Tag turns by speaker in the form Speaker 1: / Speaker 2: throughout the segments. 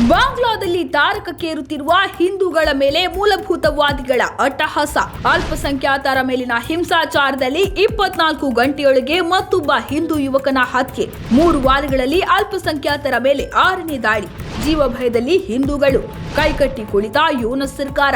Speaker 1: ಬಾಂಗ್ಲಾದಲ್ಲಿ ತಾರಕಕ್ಕೇರುತ್ತಿರುವ ಹಿಂದೂಗಳ ಮೇಲೆ ಮೂಲಭೂತವಾದಿಗಳ ಅಟ್ಟಹಾಸ. ಅಲ್ಪಸಂಖ್ಯಾತರ ಮೇಲಿನ ಹಿಂಸಾಚಾರದಲ್ಲಿ ಇಪ್ಪತ್ನಾಲ್ಕು ಗಂಟೆಯೊಳಗೆ ಮತ್ತೊಬ್ಬ ಹಿಂದೂ ಯುವಕನ ಹತ್ಯೆ. ಮೂರು ವಾರಗಳಲ್ಲಿ ಅಲ್ಪಸಂಖ್ಯಾತರ ಮೇಲೆ ಆರನೇ ದಾಳಿ. ಜೀವ ಭಯದಲ್ಲಿ ಹಿಂದೂಗಳು. ಕೈಕಟ್ಟಿ ಕುಳಿತ ಯೂನಸ್ ಸರ್ಕಾರ.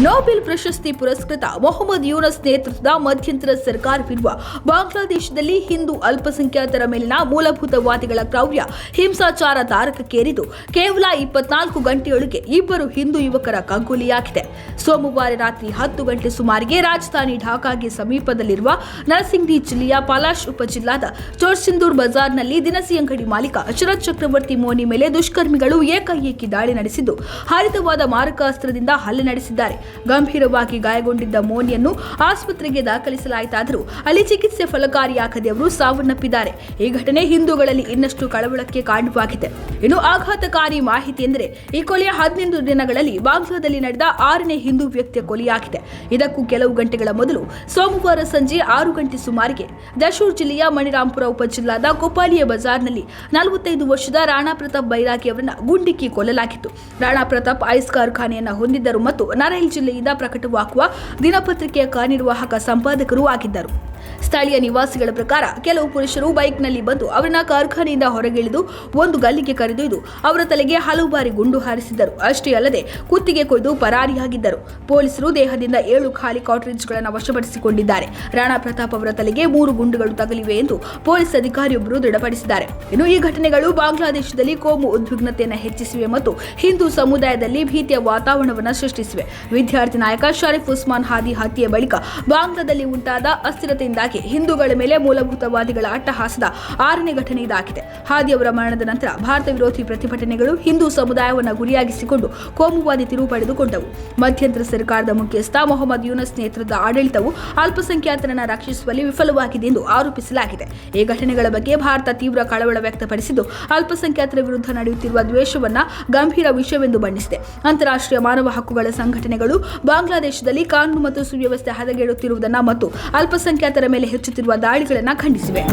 Speaker 1: ನೊಬೆಲ್ ಪ್ರಶಸ್ತಿ ಪುರಸ್ಕೃತ ಮೊಹಮ್ಮದ್ ಯೂನಸ್ ನೇತೃತ್ವದ ಮಧ್ಯಂತರ ಸರ್ಕಾರವಿರುವ ಬಾಂಗ್ಲಾದೇಶದಲ್ಲಿ ಹಿಂದೂ ಅಲ್ಪಸಂಖ್ಯಾತರ ಮೇಲಿನ ಮೂಲಭೂತವಾದಿಗಳ ಕ್ರೌರ್ಯ ಹಿಂಸಾಚಾರ ತಾರಕಕ್ಕೇರಿದ್ದು ಕೇವಲ ಇಪ್ಪತ್ನಾಲ್ಕು ಗಂಟೆಯೊಳಗೆ ಇಬ್ಬರು ಹಿಂದೂ ಯುವಕರ ಕಗ್ಗೊಲೆಯಾಗಿದೆ ಸೋಮವಾರ ರಾತ್ರಿ ಹತ್ತು ಗಂಟೆ ಸುಮಾರಿಗೆ ರಾಜಧಾನಿ ಢಾಕಾಗೆ ಸಮೀಪದಲ್ಲಿರುವ ನರಸಿಂಗ್ಡಿ ಜಿಲ್ಲೆಯ ಪಲಾಶ್ ಉಪಜಿಲ್ಲಾದ ಚೋರ್ಸಿಂದೂರ್ ಬಜಾರ್ನಲ್ಲಿ ದಿನಸಿ ಅಂಗಡಿ ಮಾಲೀಕ ಶರತ್ ಚಕ್ರವರ್ತಿ ಮೋನಿ ಮೇಲೆ ದುಷ್ಕರ್ಮಿಗಳು ಏಕಾಏಕಿ ದಾಳಿ ನಡೆಸಿದ್ದು, ಹರಿತವಾದ ಮಾರಕಾಸ್ತ್ರದಿಂದ ಹಲ್ಲೆ ನಡೆಸಿದ್ದಾರೆ. ಗಂಭೀರವಾಗಿ ಗಾಯಗೊಂಡಿದ್ದ ಮೋನಿಯನ್ನು ಆಸ್ಪತ್ರೆಗೆ ದಾಖಲಿಸಲಾಯಿತಾದರೂ ಅಲ್ಲಿ ಚಿಕಿತ್ಸೆ ಫಲಕಾರಿಯಾಗದೆ ಅವರು ಸಾವನ್ನಪ್ಪಿದ್ದಾರೆ. ಈ ಘಟನೆ ಹಿಂದೂಗಳಲ್ಲಿ ಇನ್ನಷ್ಟು ಕಳವಳಕ್ಕೆ ಕಾರಣವಾಗಿದೆ. ಇನ್ನು ಆಘಾತಕಾರಿ ಮಾಹಿತಿ ಎಂದರೆ ಈ ಕೊಲೆಯ ಹದಿನೈದು ದಿನಗಳಲ್ಲಿ ಬಾಗ್ಲಾದಲ್ಲಿ ನಡೆದ ಆರನೇ ಹಿಂದೂ ವ್ಯಕ್ತಿಯ ಕೊಲೆಯಾಗಿದೆ. ಇದಕ್ಕೂ ಕೆಲವು ಗಂಟೆಗಳ ಮೊದಲು ಸೋಮವಾರ ಸಂಜೆ ಆರು ಗಂಟೆ ಸುಮಾರಿಗೆ ದಶೂರ್ ಜಿಲ್ಲೆಯ ಮಣಿರಾಂಪುರ ಉಪಜಿಲ್ಲಾದ ಕೊಪಾಲಿಯ ಬಜಾರ್ನಲ್ಲಿ ನಲವತ್ತೈದು ವರ್ಷದ ರಾಣಾ ಪ್ರತಾಪ್ ಬೈರಾಗಿ ಅವರನ್ನು ಗುಂಡಿಕ್ಕಿ ಕೊಲ್ಲಲಾಗಿತ್ತು. ರಾಣಾ ಪ್ರತಾಪ್ ಐಸ್ ಕಾರ್ಖಾನೆಯನ್ನ ಹೊಂದಿದ್ದರು ಮತ್ತು ನರೇಲ್ ಜಿಲ್ಲೆಯಿಂದ ಪ್ರಕಟವಾಗುವ ದಿನಪತ್ರಿಕೆಯ ಕಾರ್ಯನಿರ್ವಾಹಕ ಸಂಪಾದಕರೂ ಆಗಿದ್ದರು. ಸ್ಥಳೀಯ ನಿವಾಸಿಗಳ ಪ್ರಕಾರ ಕೆಲವು ಪುರುಷರು ಬೈಕ್ನಲ್ಲಿ ಬಂದು ಅವರನ್ನ ಕಾರ್ಖಾನೆಯಿಂದ ಹೊರಗಿಳಿದು ಒಂದು ಗಲ್ಲಿಗೆ ಕರೆದೊಯ್ದು ಅವರ ತಲೆಗೆ ಹಲವು ಬಾರಿ ಗುಂಡು ಹಾರಿಸಿದ್ದರು. ಅಷ್ಟೇ ಅಲ್ಲದೆ ಕುತ್ತಿಗೆ ಕೊಯ್ದು ಪರಾರಿಯಾಗಿದ್ದರು. ಪೊಲೀಸರು ದೇಹದಿಂದ ಏಳು ಖಾಲಿ ಕಾಟ್ರೇಜ್ಗಳನ್ನು ವಶಪಡಿಸಿಕೊಂಡಿದ್ದಾರೆ. ರಾಣಾ ಪ್ರತಾಪ್ ಅವರ ತಲೆಗೆ ಮೂರು ಗುಂಡುಗಳು ತಗಲಿವೆ ಎಂದು ಪೊಲೀಸ್ ಅಧಿಕಾರಿಯೊಬ್ಬರು ದೃಢಪಡಿಸಿದ್ದಾರೆ. ಇನ್ನು ಈ ಘಟನೆಗಳು ಬಾಂಗ್ಲಾದೇಶದಲ್ಲಿ ಕೋಮು ಉದ್ವಿಗ್ನತೆಯನ್ನು ಹೆಚ್ಚಿಸಿವೆ ಮತ್ತು ಹಿಂದೂ ಸಮುದಾಯದಲ್ಲಿ ಭೀತಿಯ ವಾತಾವರಣವನ್ನು ಸೃಷ್ಟಿಸಿವೆ. ವಿದ್ಯಾರ್ಥಿ ನಾಯಕ ಶರೀಫ್ ಉಸ್ಮಾನ್ ಹಾದಿ ಹತ್ಯೆ ಬಳಿಕ ಬಾಂಗ್ಲಾದಲ್ಲಿ ಉಂಟಾದ ಅಸ್ಥಿರತೆಯಿಂದಾಗಿ ಹಿಂದೂಗಳ ಮೇಲೆ ಮೂಲಭೂತವಾದಿಗಳ ಅಟ್ಟಹಾಸದ ಆರನೇ ಘಟನೆ ಇದಾಗಿದೆ. ಹಾದಿ ಅವರ ಮರಣದ ನಂತರ ಭಾರತ ವಿರೋಧಿ ಪ್ರತಿಭಟನೆಗಳು ಹಿಂದೂ ಸಮುದಾಯವನ್ನು ಗುರಿಯಾಗಿಸಿಕೊಂಡು ಕೋಮುವಾದಿ ತಿರುವು ಪಡೆದುಕೊಂಡವು. ಮಧ್ಯಂತರ ಸರ್ಕಾರದ ಮುಖ್ಯಸ್ಥ ಮೊಹಮ್ಮದ್ ಯೂನಸ್ ನೇತೃತ್ವದ ಆಡಳಿತವು ಅಲ್ಪಸಂಖ್ಯಾತರನ್ನ ರಕ್ಷಿಸುವಲ್ಲಿ ವಿಫಲವಾಗಿದೆ ಎಂದು ಆರೋಪಿಸಲಾಗಿದೆ. ಈ ಘಟನೆಗಳ ಬಗ್ಗೆ ಭಾರತ ತೀವ್ರ ಕಳವಳ ವ್ಯಕ್ತಪಡಿಸಿದ್ದು, ಅಲ್ಪಸಂಖ್ಯಾತರ ವಿರುದ್ಧ ನಡೆಯುತ್ತಿರುವ ದ್ವೇಷವನ್ನು ಗಂಭೀರ ವಿಷಯವೆಂದು ಬಣ್ಣಿಸಿದೆ. ಅಂತಾರಾಷ್ಟ್ರೀಯ ಮಾನವ ಹಕ್ಕುಗಳ ಸಂಘಟನೆಗಳು ಬಾಂಗ್ಲಾದೇಶದಲ್ಲಿ ಕಾನೂನು ಮತ್ತು ಸುವ್ಯವಸ್ಥೆ ಹದಗೆಡುತ್ತಿರುವುದನ್ನು ಮತ್ತು ಅಲ್ಪಸಂಖ್ಯಾತರ ಮೇಲೆ ಹೆಚ್ಚುತ್ತಿರುವ ದಾಳಿಗಳನ್ನು ಖಂಡಿಸಿವೆ.